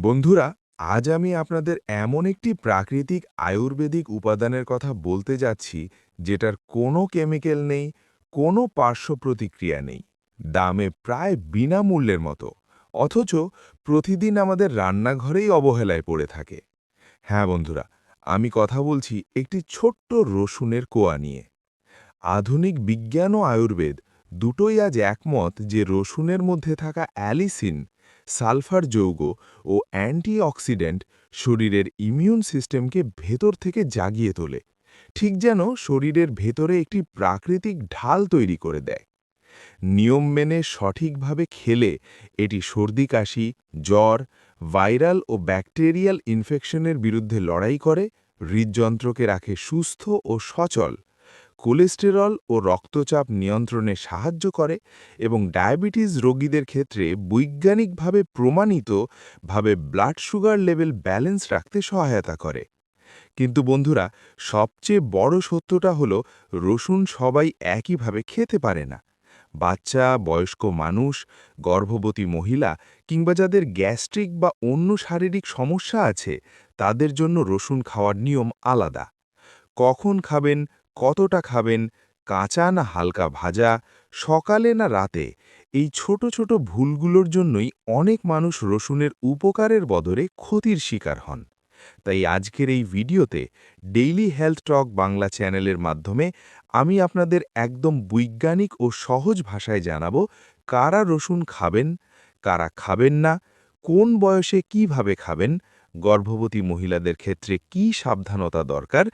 বন্ধুরা, আজ আমি আপনাদের এমন একটি প্রাকৃতিক আয়ুর্বেদিক উপাদানের কথা বলতে যাচ্ছি, যেটার কোনো কেমিক্যাল নেই, কোনো পার্শ্ব প্রতিক্রিয়া নেই। দামে প্রায় বিনামূল্যের মতো, অথচ প্রতিদিন আমাদের রান্নাঘরেই অবহেলায় পড়ে থাকে। হ্যাঁ বন্ধুরা, আমি কথা বলছি একটি ছোট্ট রসুনের কোয়া নিয়ে। আধুনিক বিজ্ঞান ও আয়ুর্বেদ দুটোই আজ একমত যে রসুনের মধ্যে থাকা অ্যালিসিন সালফার যৌগ ও অ্যান্টিঅক্সিডেন্ট শরীরের ইমিউন সিস্টেমকে ভেতর থেকে জাগিয়ে তোলে, ঠিক যেন শরীরের ভেতরে একটি প্রাকৃতিক ঢাল তৈরি করে দেয়। নিয়ম মেনে সঠিকভাবে খেলে এটি সর্দি কাশি, জ্বর, ভাইরাল ও ব্যাকটেরিয়াল ইনফেকশনের বিরুদ্ধে লড়াই করে, হৃদযন্ত্রকে রাখে সুস্থ ও সচল। কোলেস্টেরল ও রক্তচাপ নিয়ন্ত্রণে সাহায্য করে এবং ডায়াবেটিস রোগীদের ক্ষেত্রে বৈজ্ঞানিকভাবে প্রমাণিতভাবে ব্লাড সুগার লেভেল ব্যালেন্স রাখতে সহায়তা করে। কিন্তু বন্ধুরা, সবচেয়ে বড় সত্যটা হলো রসুন সবাই একইভাবে খেতে পারে না। বাচ্চা, বয়স্ক মানুষ, গর্ভবতী মহিলা কিংবা যাদের গ্যাস্ট্রিক বা অন্য শারীরিক সমস্যা আছে, তাদের জন্য রসুন খাওয়ার নিয়ম আলাদা। কখন খাবেন কতটা খাবেন, কাঁচা না হালকা ভাজা, সকালে না রাতে, এই ছোট ছোট ভুলগুলোর জন্যই অনেক মানুষ রসুনের উপকারের বদলে ক্ষতির শিকার হন। তাই আজকের এই ভিডিওতে ডেইলি হেলথ টক বাংলা চ্যানেলের মাধ্যমে আমি আপনাদের একদম বৈজ্ঞানিক ও সহজ ভাষায় জানাব কারা রসুন খাবেন, কারা খাবেন না, কোন বয়সে কীভাবে খাবেন গর্ভবতী মহিলাদের ক্ষেত্রে কি সাবধানতা দরকার?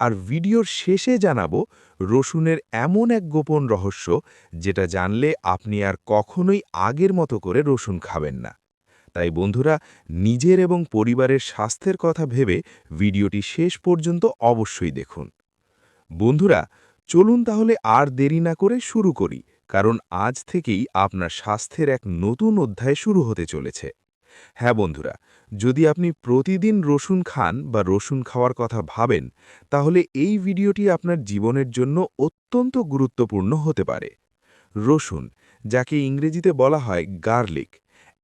আর ভিডিওর শেষে জানাব, রসুনের এমন এক গোপন রহস্য যেটা জানলে আপনি আর কখনোই আগের মতো করে রসুন খাবেন না। তাই বন্ধুরা, নিজের এবং পরিবারের স্বাস্থ্যের কথা ভেবে ভিডিওটি শেষ পর্যন্ত অবশ্যই দেখুন। বন্ধুরা, চলুন তাহলে আর দেরি না করে শুরু করি, কারণ আজ থেকেই আপনার স্বাস্থ্যের এক নতুন অধ্যায় শুরু হতে চলেছে। হ্যাঁ বন্ধুরা যদি আপনি প্রতিদিন রসুন খান বা রসুন খাওয়ার কথা ভাবেন, তাহলে এই ভিডিওটি আপনার জীবনের জন্য অত্যন্ত গুরুত্বপূর্ণ হতে পারে। রসুন, যাকে ইংরেজিতে বলা হয় গার্লিক,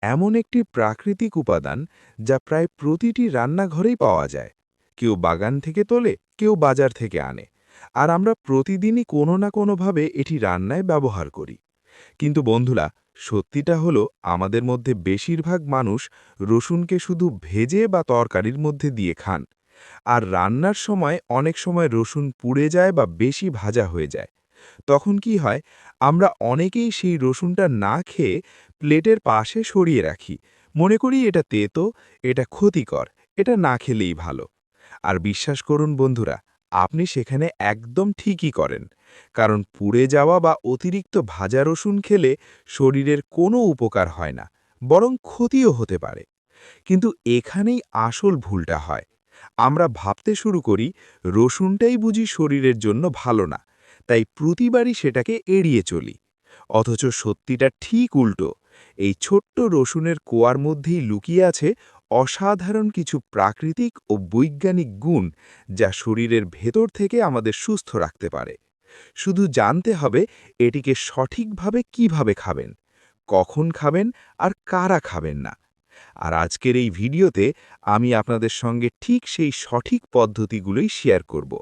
এমন একটি প্রাকৃতিক উপাদান যা প্রায় প্রতিটি রান্নাঘরেই পাওয়া যায়। কেউ বাগান থেকে তোলে, কেউ বাজার থেকে আনে, আর আমরা প্রতিদিনই কোনো না কোনোভাবে এটি রান্নায় ব্যবহার করি। কিন্তু বন্ধুরা সত্যিটা হলো, আমাদের মধ্যে বেশিরভাগ মানুষ রসুনকে শুধু ভেজে বা তরকারির মধ্যে দিয়ে খান। আর রান্নার সময় অনেক সময় রসুন পুড়ে যায় বা বেশি ভাজা হয়ে যায়। তখন কি হয়, আমরা অনেকেই সেই রসুনটা না খেয়ে প্লেটের পাশে সরিয়ে রাখি। মনে করি এটা তেতো, এটা ক্ষতিকর, এটা না খেলেই ভালো। আর বিশ্বাস করুন বন্ধুরা আপনি সেখানে একদম ঠিকই করেন। কারণ পুড়ে যাওয়া বা অতিরিক্ত ভাজা রসুন খেলে শরীরের কোনো উপকার হয় না, বরং ক্ষতিও হতে পারে। কিন্তু এখানেই আসল ভুলটা হয়। আমরা ভাবতে শুরু করি, রসুনটাই বুঝি শরীরের জন্য ভালো না, তাই প্রতিবারই সেটাকে এড়িয়ে চলি। অথচ সত্যিটা ঠিক উল্টো, এই ছোট্ট রসুনের কোয়ার মধ্যেই লুকিয়ে আছে অসাধারণ কিছু প্রাকৃতিক ও বৈজ্ঞানিক গুণ যা শরীরের ভেতর থেকে আমাদের সুস্থ রাখতে পারে। শুধু জানতে হবে এটিকে সঠিকভাবে কীভাবে খাবেন, কখন খাবেন আর কারা খাবেন না। আর আজকের এই ভিডিওতে আমি আপনাদের সঙ্গে ঠিক সেই সঠিক পদ্ধতিগুলোই শেয়ার করব।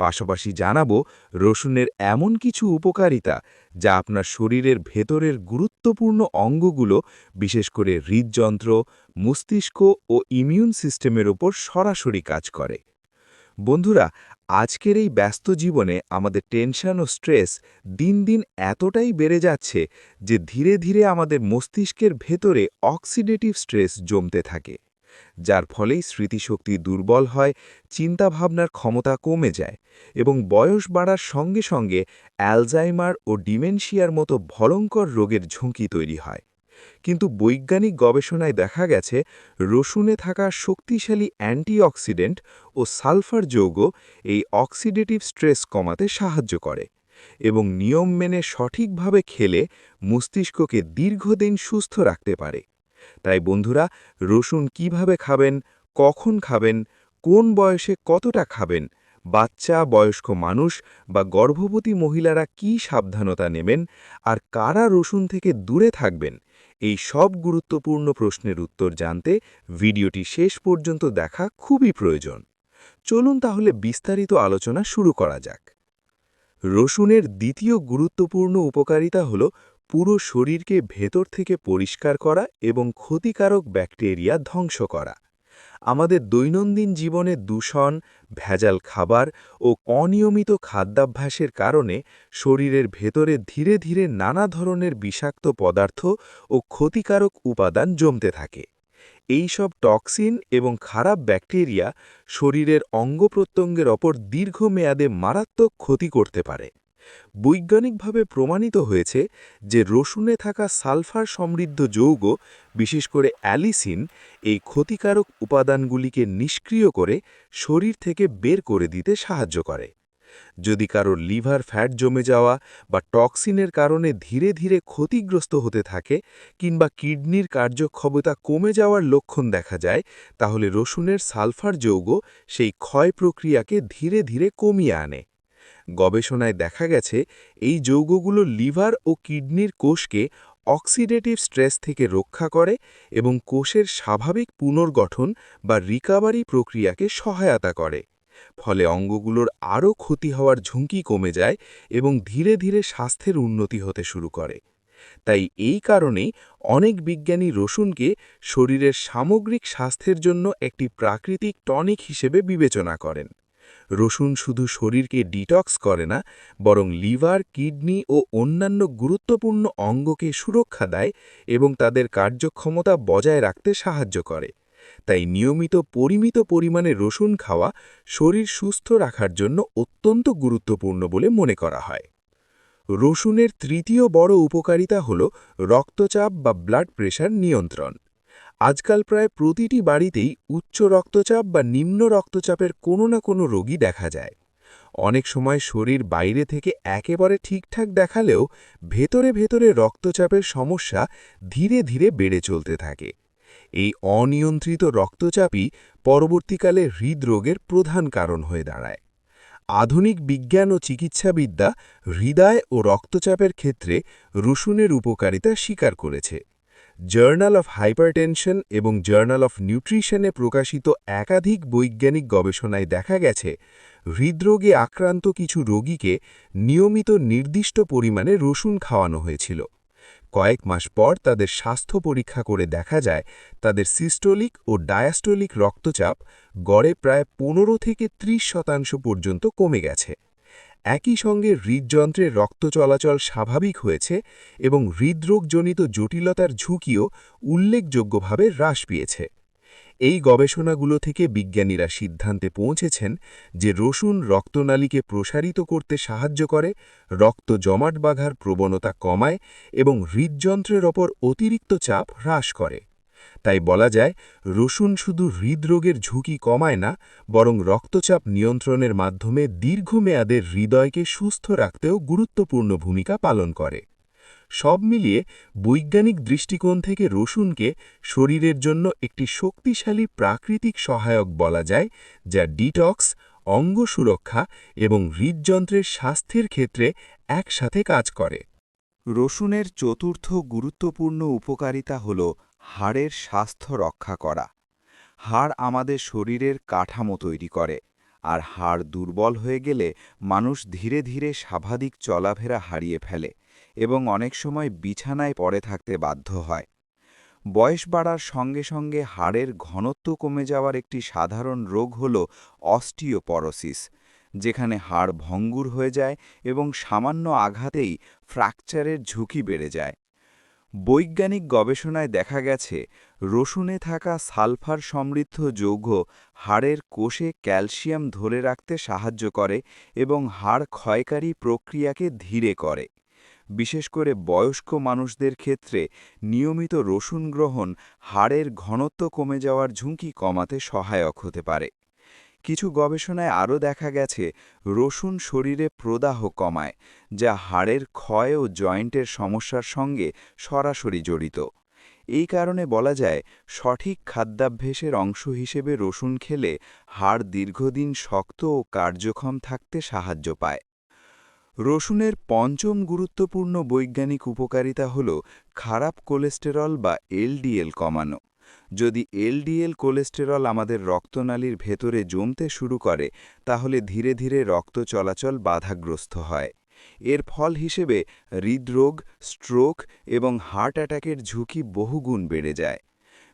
পাশাপাশি জানাব রসুনের এমন কিছু উপকারিতা যা আপনার শরীরের ভেতরের গুরুত্বপূর্ণ অঙ্গগুলো, বিশেষ করে হৃদযন্ত্র, মস্তিষ্ক ও ইমিউন সিস্টেমের ওপর সরাসরি কাজ করে। বন্ধুরা, আজকের এই ব্যস্ত জীবনে আমাদের টেনশন ও স্ট্রেস দিন দিন এতটাই বেড়ে যাচ্ছে যে ধীরে ধীরে আমাদের মস্তিষ্কের ভেতরে অক্সিডেটিভ স্ট্রেস জমতে থাকে। যার ফলেই স্মৃতিশক্তি দুর্বল হয়, চিন্তাভাবনার ক্ষমতা কমে যায় এবং বয়স বাড়ার সঙ্গে সঙ্গে অ্যালজাইমার ও ডিমেনশিয়ার মতো ভয়ঙ্কর রোগের ঝুঁকি তৈরি হয়। কিন্তু বৈজ্ঞানিক গবেষণায় দেখা গেছে, রসুনে থাকা শক্তিশালী অ্যান্টিঅক্সিডেন্ট ও সালফার যৌগ এই অক্সিডেটিভ স্ট্রেস কমাতে সাহায্য করে এবং নিয়ম মেনে সঠিকভাবে খেলে মস্তিষ্ককে দীর্ঘদিন সুস্থ রাখতে পারে। তাই বন্ধুরা, রসুন কীভাবে খাবেন, কখন খাবেন, কোন বয়সে কতটা খাবেন, বাচ্চা, বয়স্ক মানুষ বা গর্ভবতী মহিলারা কি সাবধানতা নেবেন আর কারা রসুন থেকে দূরে থাকবেন, এই সব গুরুত্বপূর্ণ প্রশ্নের উত্তর জানতে ভিডিওটি শেষ পর্যন্ত দেখা খুবই প্রয়োজন। চলুন তাহলে বিস্তারিত আলোচনা শুরু করা যাক। রসুনের দ্বিতীয় গুরুত্বপূর্ণ উপকারিতা হল পুরো শরীরকে ভেতর থেকে পরিষ্কার করা এবং ক্ষতিকারক ব্যাকটেরিয়া ধ্বংস করা। আমাদের দৈনন্দিন জীবনে দূষণ, ভেজাল খাবার ও অনিয়মিত খাদ্যাভ্যাসের কারণে শরীরের ভেতরে ধীরে ধীরে নানা ধরনের বিষাক্ত পদার্থ ও ক্ষতিকারক উপাদান জমতে থাকে। এই সব টক্সিন এবং খারাপ ব্যাকটেরিয়া শরীরের অঙ্গ প্রত্যঙ্গের ওপর দীর্ঘমেয়াদে মারাত্মক ক্ষতি করতে পারে। বৈজ্ঞানিকভাবে প্রমাণিত হয়েছে যে রসুনে থাকা সালফার সমৃদ্ধ যৌগ, বিশেষ করে অ্যালিসিন, এই ক্ষতিকারক উপাদানগুলিকে নিষ্ক্রিয় করে শরীর থেকে বের করে দিতে সাহায্য করে। যদি কারোর লিভার ফ্যাট জমে যাওয়া বা টক্সিনের কারণে ধীরে ধীরে ক্ষতিগ্রস্ত হতে থাকে কিংবা কিডনির কার্যক্ষমতা কমে যাওয়ার লক্ষণ দেখা যায়, তাহলে রসুনের সালফার যৌগ সেই ক্ষয় প্রক্রিয়াকে ধীরে ধীরে কমিয়ে আনে। গবেষণায় দেখা গেছে, এই যৌগগুলো লিভার ও কিডনির কোষকে অক্সিডেটিভ স্ট্রেস থেকে রক্ষা করে এবং কোষের স্বাভাবিক পুনর্গঠন বা রিকাভারি প্রক্রিয়াকে সহায়তা করে। ফলে অঙ্গগুলোর আরও ক্ষতি হওয়ার ঝুঁকি কমে যায় এবং ধীরে ধীরে স্বাস্থ্যের উন্নতি হতে শুরু করে। তাই এই কারণেই অনেক বিজ্ঞানী রসুনকে শরীরের সামগ্রিক স্বাস্থ্যের জন্য একটি প্রাকৃতিক টনিক হিসেবে বিবেচনা করেন। রসুন শুধু শরীরকে ডিটক্স করে না, বরং লিভার, কিডনি ও অন্যান্য গুরুত্বপূর্ণ অঙ্গকে সুরক্ষা দেয় এবং তাদের কার্যক্ষমতা বজায় রাখতে সাহায্য করে। তাই নিয়মিত পরিমিত পরিমাণে রসুন খাওয়া শরীর সুস্থ রাখার জন্য অত্যন্ত গুরুত্বপূর্ণ বলে মনে করা হয়। রসুনের তৃতীয় বড় উপকারিতা হল রক্তচাপ বা ব্লাড প্রেশার নিয়ন্ত্রণ। আজকাল প্রায় প্রতিটি বাড়িতেই উচ্চ রক্তচাপ বা নিম্ন রক্তচাপের কোনো না কোনো রোগী দেখা যায়। অনেক সময় শরীর বাইরে থেকে একেবারে ঠিকঠাক দেখালেও ভেতরে ভেতরে রক্তচাপের সমস্যা ধীরে ধীরে বেড়ে চলতে থাকে। এই অনিয়ন্ত্রিত রক্তচাপই পরবর্তীকালে হৃদরোগের প্রধান কারণ হয়ে দাঁড়ায়। আধুনিক বিজ্ঞান ও চিকিৎসাবিদ্যা হৃদয় ও রক্তচাপের ক্ষেত্রে রসুনের উপকারিতা স্বীকার করেছে। জার্নাল অফ হাইপারটেনশন এবং জার্নাল অফ নিউট্রিশনে প্রকাশিত একাধিক বৈজ্ঞানিক গবেষণায় দেখা গেছে, হৃদরোগে আক্রান্ত কিছু রোগীকে নিয়মিত নির্দিষ্ট পরিমাণে রসুন খাওয়ানো হয়েছিল। কয়েক মাস পর তাদের স্বাস্থ্য পরীক্ষা করে দেখা যায়, তাদের সিস্টোলিক ও ডায়াস্টোলিক রক্তচাপ গড়ে প্রায় পনেরো থেকে ৩০ শতাংশ পর্যন্ত কমে গেছে। একই সঙ্গে হৃদযন্ত্রের রক্ত চলাচল স্বাভাবিক হয়েছে এবং হৃদরোগজনিত জটিলতার ঝুঁকিও উল্লেখযোগ্যভাবে হ্রাস পেয়েছে। এই গবেষণাগুলো থেকে বিজ্ঞানীরা সিদ্ধান্তে পৌঁছেছেন যে রসুন রক্তনালীকে প্রসারিত করতে সাহায্য করে, রক্ত জমাট বাঘার প্রবণতা কমায় এবং হৃদযন্ত্রের ওপর অতিরিক্ত চাপ হ্রাস করে। তাই বলা যায়, রসুন শুধু হৃদরোগের ঝুঁকি কমায় না, বরং রক্তচাপ নিয়ন্ত্রণের মাধ্যমে দীর্ঘমেয়াদের হৃদয়কে সুস্থ রাখতেও গুরুত্বপূর্ণ ভূমিকা পালন করে। সব মিলিয়ে বৈজ্ঞানিক দৃষ্টিকোণ থেকে রসুনকে শরীরের জন্য একটি শক্তিশালী প্রাকৃতিক সহায়ক বলা যায়, যা ডিটক্স, অঙ্গ সুরক্ষা এবং হৃদযন্ত্রের স্বাস্থ্যের ক্ষেত্রে একসাথে কাজ করে। রসুনের চতুর্থ গুরুত্বপূর্ণ উপকারিতা হল হাড়ের স্বাস্থ্য রক্ষা করা। হাড় আমাদের শরীরের কাঠামো তৈরি করে আর হাড় দুর্বল হয়ে গেলে মানুষ ধীরে ধীরে স্বাভাবিক চলাফেরা হারিয়ে ফেলে এবং অনেক সময় বিছানায় পড়ে থাকতে বাধ্য হয়। বয়স বাড়ার সঙ্গে সঙ্গে হাড়ের ঘনত্ব কমে যাওয়ার একটি সাধারণ রোগ হল অস্টিওপরোসিস, যেখানে হাড় ভঙ্গুর হয়ে যায় এবং সামান্য আঘাতেই ফ্র্যাকচারের ঝুঁকি বেড়ে যায়। বৈজ্ঞানিক গবেষণায় দেখা গেছে, রসুনে থাকা সালফার সমৃদ্ধ যৌগ হাড়ের কোষে ক্যালসিয়াম ধরে রাখতে সাহায্য করে এবং হাড় ক্ষয়কারী প্রক্রিয়াকে ধীরে করে। বিশেষ করে বয়স্ক মানুষদের ক্ষেত্রে নিয়মিত রসুন গ্রহণ হাড়ের ঘনত্ব কমে যাওয়ার ঝুঁকি কমাতে সহায়ক হতে পারে। কিছু গবেষণায় আরও দেখা গেছে, রসুন শরীরে প্রদাহ কমায়, যা হাড়ের ক্ষয় ও জয়েন্টের সমস্যার সঙ্গে সরাসরি জড়িত। এই কারণে বলা যায়, সঠিক খাদ্যাভ্যাসের অংশ হিসেবে রসুন খেলে হাড় দীর্ঘদিন শক্ত ও কার্যক্ষম থাকতে সাহায্য পায়। রসুনের পঞ্চম গুরুত্বপূর্ণ বৈজ্ঞানিক উপকারিতা হল খারাপ কোলেস্টেরল বা এলডিএল কমানো। যদি এলডিএল কোলেস্টেরল আমাদের রক্তনালীর ভেতরে জমতে শুরু করে, তাহলে ধীরে ধীরে রক্ত চলাচল বাধাগ্রস্ত হয়। এর ফল হিসেবে হৃদরোগ, স্ট্রোক এবং হার্ট অ্যাটাকের ঝুঁকি বহুগুণ বেড়ে যায়।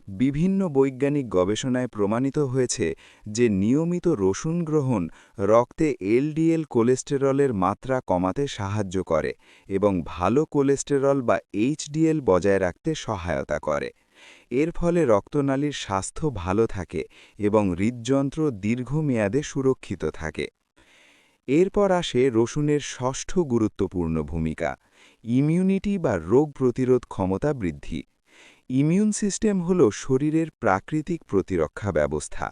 বিভিন্ন বৈজ্ঞানিক গবেষণায় প্রমাণিত হয়েছে যে নিয়মিত রসুন গ্রহণ রক্তে এলডিএল কোলেস্টেরলের মাত্রা কমাতে সাহায্য করে এবং ভালো কোলেস্টেরল বা এইচডিএল বজায় রাখতে সহায়তা করে। এর ফলে রক্তনালীর স্বাস্থ্য ভালো থাকে এবং হৃদযন্ত্র দীর্ঘমেয়াদে সুরক্ষিত থাকে। এরপর আসে রসুনের ষষ্ঠ গুরুত্বপূর্ণ ভূমিকা, ইমিউনিটি বা রোগ প্রতিরোধ ক্ষমতা বৃদ্ধি। ইমিউন সিস্টেম হল শরীরের প্রাকৃতিক প্রতিরক্ষা ব্যবস্থা,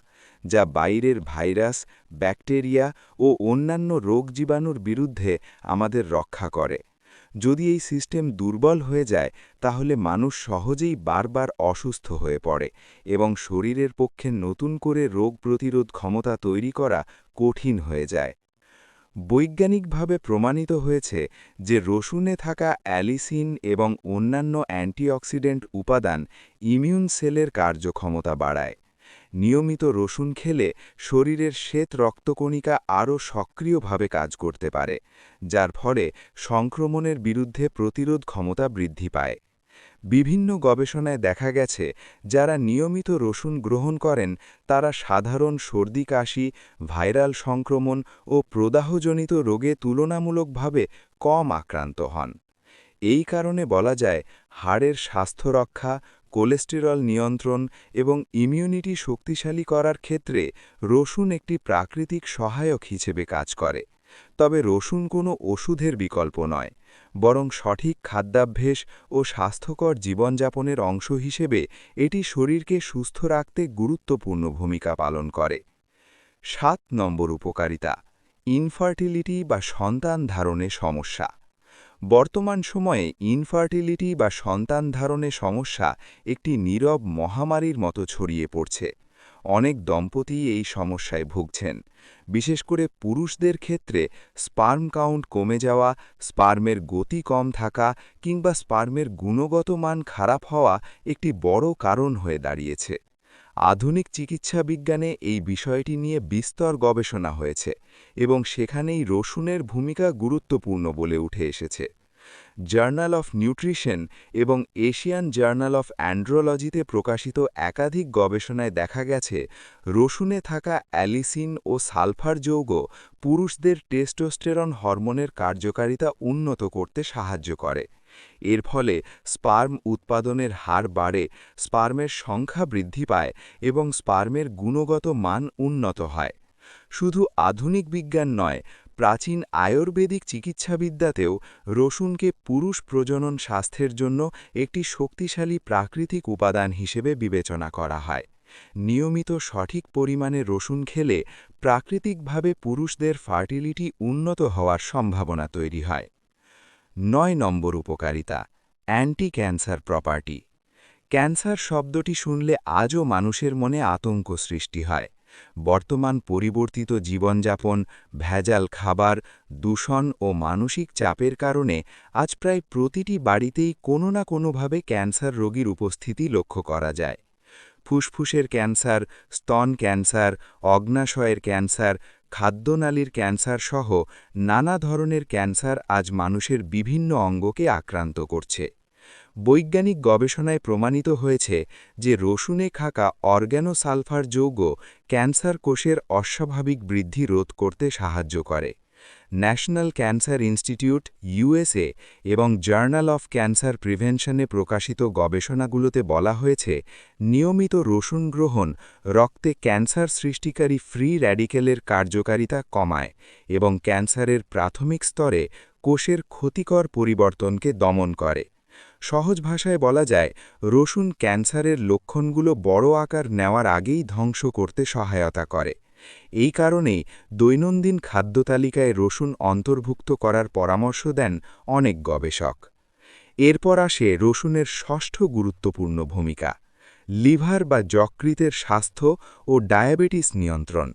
যা বাইরের ভাইরাস, ব্যাকটেরিয়া ও অন্যান্য রোগ জীবাণুর বিরুদ্ধে আমাদের রক্ষা করে। যদি এই সিস্টেম দুর্বল হয়ে যায়, তাহলে মানুষ সহজেই বারবার অসুস্থ হয়ে পড়ে এবং শরীরের পক্ষে নতুন করে রোগ প্রতিরোধ ক্ষমতা তৈরি করা কঠিন হয়ে যায়। বৈজ্ঞানিকভাবে প্রমাণিত হয়েছে যে রসুনে থাকা অ্যালিসিন এবং অন্যান্য অ্যান্টিঅক্সিডেন্ট উপাদান ইমিউন সেলের কার্যক্ষমতা বাড়ায়। নিয়মিত রসুন খেলে শরীরের শ্বেত রক্তকণিকা আরও সক্রিয়ভাবে কাজ করতে পারে, যার ফলে সংক্রমণের বিরুদ্ধে প্রতিরোধ ক্ষমতা বৃদ্ধি পায়। বিভিন্ন গবেষণায় দেখা গেছে, যারা নিয়মিত রসুন গ্রহণ করেন, তারা সাধারণ সর্দি কাশি, ভাইরাল সংক্রমণ ও প্রদাহজনিত রোগে তুলনামূলকভাবে কম আক্রান্ত হন। এই কারণে বলা যায়, হাড়ের স্বাস্থ্য রক্ষা কোলেস্টেরল নিয়ন্ত্রণ এবং ইমিউনিটি শক্তিশালী করার ক্ষেত্রে রসুন একটি প্রাকৃতিক সহায়ক হিসেবে কাজ করে। তবে রসুন কোনো ওষুধের বিকল্প নয়, বরং সঠিক খাদ্যাভ্যেস ও স্বাস্থ্যকর জীবনযাপনের অংশ হিসেবে এটি শরীরকে সুস্থ রাখতে গুরুত্বপূর্ণ ভূমিকা পালন করে। সাত নম্বর উপকারিতা, ইনফার্টিলিটি বা সন্তান ধারণে সমস্যা। বর্তমান সময়ে ইনফার্টিলিটি বা সন্তান ধারণে সমস্যা একটি নীরব মহামারীর মতো ছড়িয়ে পড়ছে। অনেক দম্পতি এই সমস্যায় ভুগছেন। বিশেষ করে পুরুষদের ক্ষেত্রে স্পার্ম কাউন্ট কমে যাওয়া স্পার্মের গতি কম থাকা কিংবা স্পার্মের গুণগত মান খারাপ হওয়া একটি বড় কারণ হয়ে দাঁড়িয়েছে। আধুনিক চিকিৎসা বিজ্ঞানে এই বিষয়টি নিয়ে বিস্তর গবেষণা হয়েছে এবং সেখানেই রসুনের ভূমিকা গুরুত্বপূর্ণ বলে উঠে এসেছে। জার্নাল অফ নিউট্রিশন এবং এশিয়ান জার্নাল অফ অ্যান্ড্রোলজিতে প্রকাশিত একাধিক গবেষণায় দেখা গেছে, রসুনে থাকা অ্যালিসিন ও সালফার যৌগ পুরুষদের টেস্টোস্টেরন হরমোনের কার্যকারিতা উন্নত করতে সাহায্য করে। এর ফলে স্পার্ম উৎপাদনের হার বাড়ে, স্পার্মের সংখ্যা বৃদ্ধি পায় এবং স্পার্মের গুণগত মান উন্নত হয়। শুধু আধুনিক বিজ্ঞান নয়, প্রাচীন আয়ুর্বেদিক চিকিৎসাবিদ্যাতেও রসুনকে পুরুষ প্রজনন স্বাস্থ্যের জন্য একটি শক্তিশালী প্রাকৃতিক উপাদান হিসেবে বিবেচনা করা হয়। নিয়মিত সঠিক পরিমাণে রসুন খেলে প্রাকৃতিকভাবে পুরুষদের ফার্টিলিটি উন্নত হওয়ার সম্ভাবনা তৈরি হয়। নয় নম্বর উপকারিতা অ্যান্টি ক্যান্সার প্রপার্টি ক্যান্সার শব্দটি শুনলে আজও মানুষের মনে আতঙ্ক সৃষ্টি হয়। বর্তমান পরিবর্তিত জীবনযাপন, ভেজাল খাবার, দূষণ ও মানসিক চাপের কারণে আজ প্রায় প্রতিটি বাড়িতেই কোনো না কোনোভাবে ক্যান্সার রোগীর উপস্থিতি লক্ষ্য করা যায়। ফুসফুসের ক্যান্সার, স্তন ক্যান্সার, অগ্নাশয়ের ক্যান্সার খাদ্যনালীর ক্যান্সার সহ নানা ধরনের ক্যান্সার আজ মানুষের বিভিন্ন অঙ্গকে আক্রান্ত করছে। বৈজ্ঞানিক গবেষণায় প্রমাণিত হয়েছে যে রসুনে খাকা অর্গ্যানোসালফার যৌগ ক্যান্সার কোষের অস্বাভাবিক বৃদ্ধি রোধ করতে সাহায্য করে। ন্যাশনাল ক্যান্সার ইনস্টিটিউট, ইউএসএ, এবং জার্নাল অফ ক্যান্সার প্রিভেনশনে প্রকাশিত গবেষণাগুলোতে বলা হয়েছে, নিয়মিত রসুন গ্রহণ রক্তে ক্যান্সার সৃষ্টিকারী ফ্রি র্যাডিকেলের কার্যকারিতা কমায় এবং ক্যান্সারের প্রাথমিক স্তরে কোষের ক্ষতিকর পরিবর্তনকে দমন করে। সহজ ভাষায় বলা যায়, রসুন ক্যান্সারের লক্ষণগুলো বড় আকার নেওয়ার আগেই ধ্বংস করতে সহায়তা করে। এই কারণেই দৈনন্দিন খাদ্য তালিকায় রসুন অন্তর্ভুক্ত করার পরামর্শ দেন অনেক গবেষক। এরপর আসে রসুনের ষষ্ঠ গুরুত্বপূর্ণ ভূমিকা, লিভার বা যকৃতের স্বাস্থ্য ও ডায়াবেটিস নিয়ন্ত্রণ।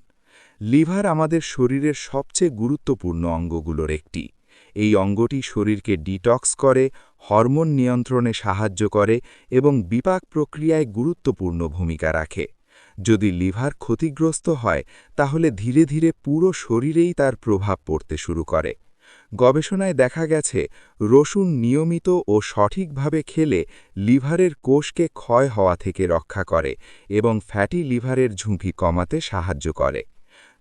লিভার আমাদের শরীরের সবচেয়ে গুরুত্বপূর্ণ অঙ্গগুলোর একটি। এই অঙ্গটি শরীরকে ডিটক্স করে, হরমোন নিয়ন্ত্রণে সাহায্য করে এবং বিপাক প্রক্রিয়ায় গুরুত্বপূর্ণ ভূমিকা রাখে। যদি লিভার ক্ষতিগ্রস্ত হয়, তাহলে ধীরে ধীরে পুরো শরীরেই তার প্রভাব পড়তে শুরু করে। গবেষণায় দেখা গেছে, রসুন নিয়মিত ও সঠিকভাবে খেলে লিভারের কোষকে ক্ষয় হওয়া থেকে রক্ষা করে এবং ফ্যাটি লিভারের ঝুঁকি কমাতে সাহায্য করে।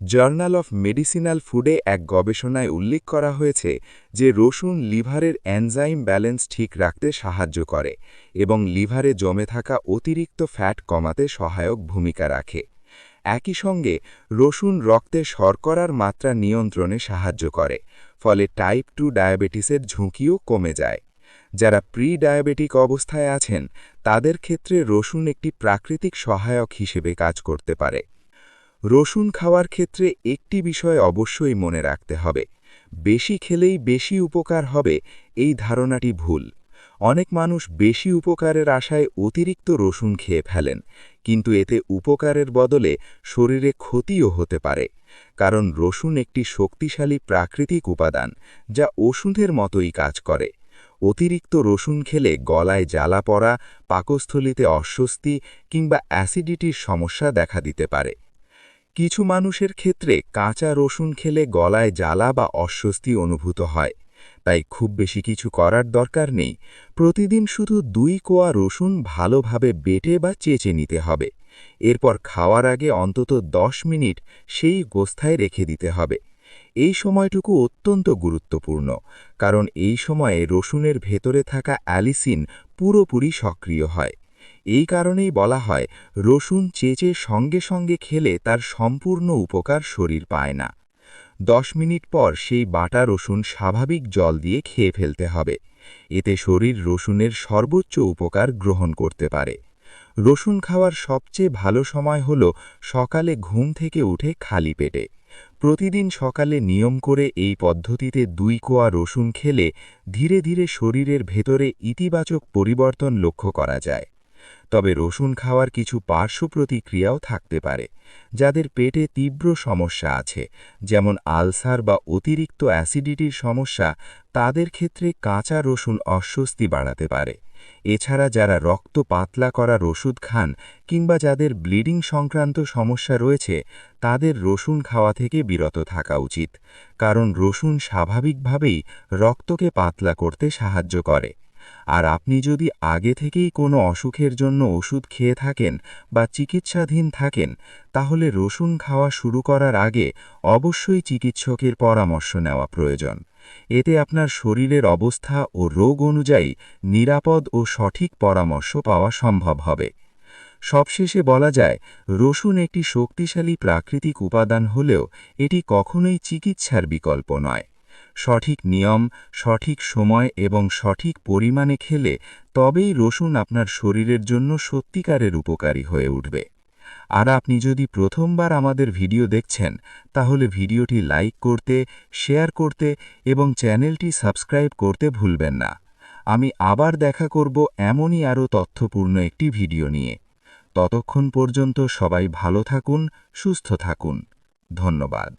জার্নাল অফ মেডিসিনাল ফুডে এক গবেষণায় উল্লেখ করা হয়েছে যে রসুন লিভারের এনজাইম ব্যালেন্স ঠিক রাখতে সাহায্য করে এবং লিভারে জমে থাকা অতিরিক্ত ফ্যাট কমাতে সহায়ক ভূমিকা রাখে। একই সঙ্গে, রসুন রক্তে শর্করার মাত্রা নিয়ন্ত্রণে সাহায্য করে, ফলে টাইপ টু ডায়াবেটিসের ঝুঁকিও কমে যায়। যারা প্রি ডায়াবেটিক অবস্থায় আছেন, তাদের ক্ষেত্রে রসুন একটি প্রাকৃতিক সহায়ক হিসেবে কাজ করতে পারে। রসুন খাওয়ার ক্ষেত্রে একটি বিষয় অবশ্যই মনে রাখতে হবে। বেশি খেলেই বেশি উপকার হবে, এই ধারণাটি ভুল। অনেক মানুষ বেশি উপকারের আশায় অতিরিক্ত রসুন খেয়ে ফেলেন, কিন্তু এতে উপকারের বদলে শরীরে ক্ষতিও হতে পারে, কারণ রসুন একটি শক্তিশালী প্রাকৃতিক উপাদান যা ওষুধের মতোই কাজ করে। অতিরিক্ত রসুন খেলে গলায় জ্বালা পড়া, পাকস্থলিতে অস্বস্তি কিংবা অ্যাসিডিটির সমস্যা দেখা দিতে পারে। কিছু মানুষের ক্ষেত্রে কাঁচা রসুন খেলে গলায় জ্বালা বা অস্বস্তি অনুভূত হয়, তাই খুব বেশি কিছু করার দরকার নেই। প্রতিদিন শুধু দুই কোয়া রসুন ভালোভাবে বেটে বা চেঁচে নিতে হবে। এরপর খাওয়ার আগে অন্তত ১০ মিনিট সেই গোস্থায় রেখে দিতে হবে। এই সময়টুকু অত্যন্ত গুরুত্বপূর্ণ, কারণ এই সময়ে রসুনের ভেতরে থাকা অ্যালিসিন পুরোপুরি সক্রিয় হয়। এই কারণেই বলা হয়, রসুন চেঁচে সঙ্গে সঙ্গে খেলে তার সম্পূর্ণ উপকার শরীর পায় না। দশ মিনিট পর সেই বাটা রসুন স্বাভাবিক জল দিয়ে খেয়ে ফেলতে হবে। এতে শরীর রসুনের সর্বোচ্চ উপকার গ্রহণ করতে পারে। রসুন খাওয়ার সবচেয়ে ভালো সময় হল সকালে ঘুম থেকে উঠে খালি পেটে। প্রতিদিন সকালে নিয়ম করে এই পদ্ধতিতে দুই কোয়া রসুন খেলে ধীরে ধীরে শরীরের ভেতরে ইতিবাচক পরিবর্তন লক্ষ্য করা যায়। তবে রসুন খাওয়ার কিছু পার্শ্ব প্রতিক্রিয়াও থাকতে পারে, যাদের পেটে তীব্র সমস্যা আছে, যেমন আলসার বা অতিরিক্ত অ্যাসিডিটির সমস্যা, তাদের ক্ষেত্রে কাঁচা রসুন অস্বস্তি বাড়াতে পারে। এছাড়া যারা রক্ত পাতলা করার ওষুধ খান কিংবা যাদের ব্লিডিং সংক্রান্ত সমস্যা রয়েছে, তাদের রসুন খাওয়া থেকে বিরত থাকা উচিত, কারণ রসুন স্বাভাবিকভাবেই রক্তকে পাতলা করতে সাহায্য করে। আর আপনি যদি আগে থেকেই কোনো অসুখের জন্য ওষুধ খেয়ে থাকেন বা চিকিৎসাধীন থাকেন, তাহলে রসুন খাওয়া শুরু করার আগে অবশ্যই চিকিৎসকের পরামর্শ নেওয়া প্রয়োজন। এতে আপনার শরীরের অবস্থা ও রোগ অনুযায়ী নিরাপদ ও সঠিক পরামর্শ পাওয়া সম্ভব হবে। সবশেষে বলা যায়, রসুন একটি শক্তিশালী প্রাকৃতিক উপাদান হলেও এটি কখনোই চিকিৎসার বিকল্প নয়। সঠিক নিয়ম, সঠিক সময় এবং সঠিক পরিমাণে খেলে তবেই রসুন আপনার শরীরের জন্য সত্যিকারের উপকারী হয়ে উঠবে। আর আপনি যদি প্রথমবার আমাদের ভিডিও দেখছেন, তাহলে ভিডিওটি লাইক করতে, শেয়ার করতে এবং চ্যানেলটি সাবস্ক্রাইব করতে ভুলবেন না। আমি আবার দেখা করব এমনই আরও তথ্যপূর্ণ একটি ভিডিও নিয়ে। ততক্ষণ পর্যন্ত সবাই ভালো থাকুন, সুস্থ থাকুন। ধন্যবাদ।